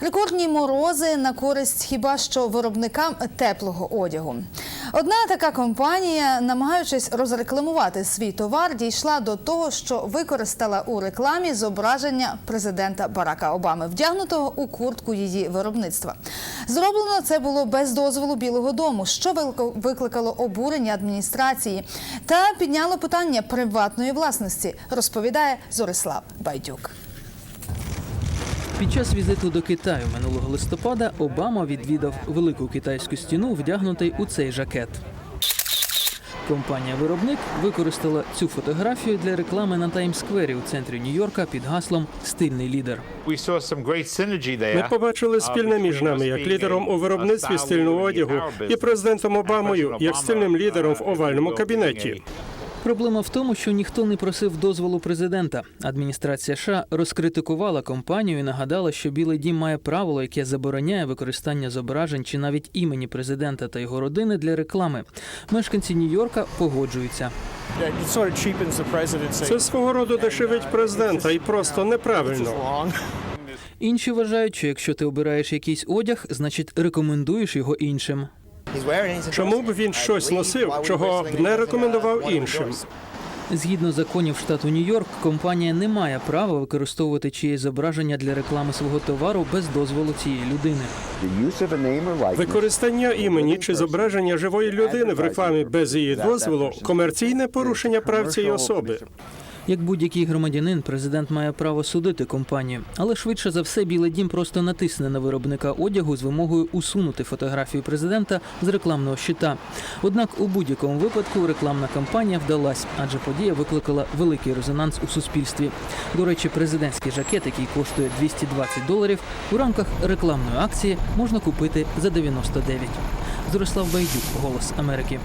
Рекордні морози на користь хіба що виробникам теплого одягу. Одна така компанія, намагаючись розрекламувати свій товар, дійшла до того, що використала у рекламі зображення президента Барака Обами, вдягнутого у куртку її виробництва. Зроблено це було без дозволу Білого Дому, що викликало обурення адміністрації та підняло питання приватної власності, розповідає Зорислав Байдюк. Під час візиту до Китаю минулого листопада Обама відвідав велику китайську стіну, вдягнутий у цей жакет. Компанія-виробник використала цю фотографію для реклами на Таймс-сквері у центрі Нью-Йорка під гаслом Стильний лідер. Ми побачили спільне між нами як лідером у виробництві стильного одягу і президентом Обамою як стильним лідером в овальному кабінеті. Проблема в тому, що ніхто не просив дозволу президента. Адміністрація США розкритикувала компанію і нагадала, що Білий Дім має правило, яке забороняє використання зображень чи навіть імені президента та його родини для реклами. Мешканці Нью-Йорка погоджуються. Це свого роду дешевить президента і просто неправильно. Інші вважають, що якщо ти обираєш якийсь одяг, значить рекомендуєш його іншим. Чому б він щось носив, чого б не рекомендував іншим? Згідно законів штату Нью-Йорк, компанія не має права використовувати чиєсь зображення для реклами свого товару без дозволу цієї людини. Використання імені чи зображення живої людини в рекламі без її дозволу комерційне порушення прав цієї особи. Як будь-який громадянин, президент має право судити компанію, але швидше за все Білий Дім просто натисне на виробника одягу з вимогою усунути фотографію президента з рекламного щита. Однак у будь-якому випадку рекламна кампанія вдалась, адже подія викликала великий резонанс у суспільстві. До речі, президентський жакет, який коштує 220 доларів, у рамках рекламної акції можна купити за 99. Зорислав Байдюк, Голос Америки.